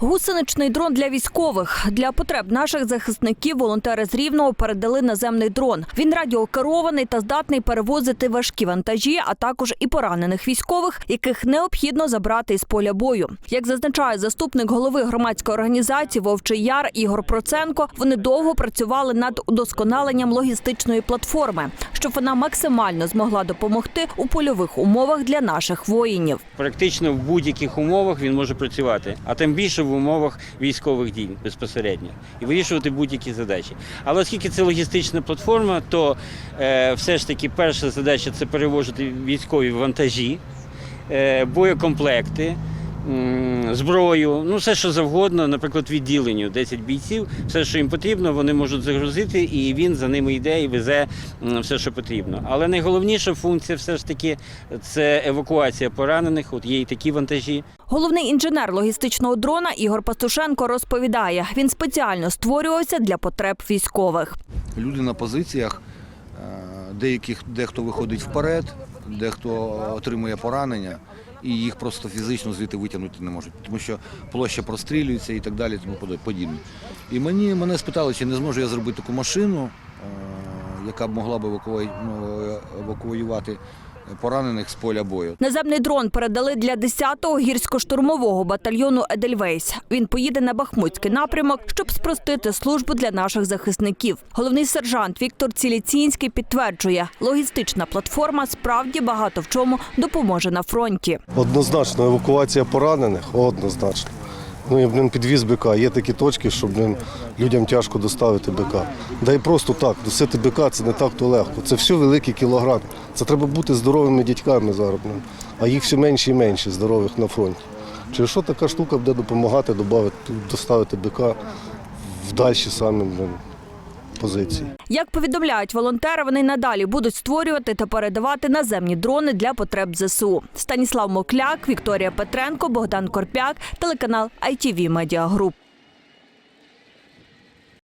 Гусеничний дрон для військових для потреб наших захисників волонтери з рівного передали наземний дрон. Він радіокерований та здатний перевозити важкі вантажі, а також і поранених військових, яких необхідно забрати із поля бою. Як зазначає заступник голови громадської організації Вовчий Яр Ігор Проценко, вони довго працювали над удосконаленням логістичної платформи, щоб вона максимально змогла допомогти у польових умовах для наших воїнів. Практично в будь-яких умовах він може працювати, а тим більше в умовах військових дій безпосередньо і вирішувати будь-які задачі. Але оскільки це логістична платформа, то е, все ж таки перша задача це перевозити військові вантажі, е, боєкомплекти. Зброю, ну все, що завгодно, наприклад, відділенню 10 бійців, все, що їм потрібно, вони можуть загрузити, і він за ними йде і везе все, що потрібно. Але найголовніша функція все ж таки це евакуація поранених. От є і такі вантажі. Головний інженер логістичного дрона Ігор Пастушенко розповідає, він спеціально створювався для потреб військових. Люди на позиціях, деяких дехто виходить вперед, дехто отримує поранення, і їх просто фізично звідти витягнути не можуть, тому що площа прострілюється і так далі, тому подібне. І мені мене спитали, чи не зможу я зробити таку машину, е, яка б могла б ну, евакуювати поранених з поля бою. Наземний дрон передали для 10-го гірсько-штурмового батальйону Едельвейс. Він поїде на Бахмутський напрямок, щоб спростити службу для наших захисників. Головний сержант Віктор Ціліцінський підтверджує, логістична платформа справді багато в чому допоможе на фронті. Однозначно, евакуація поранених однозначно. Ну я б не підвіз бика. Є такі точки, щоб блин, людям тяжко доставити бика. Да і просто так, досити бика це не так то легко. Це все великий кілограм. Це треба бути здоровими дітьками зараз. А їх все менше і менше здорових на фронті. Чи що така штука буде допомагати доставити бика в дальші саме позиції. Як повідомляють волонтери, вони надалі будуть створювати та передавати наземні дрони для потреб ЗСУ. Станіслав Мокляк, Вікторія Петренко, Богдан Корпяк, телеканал ITV Media.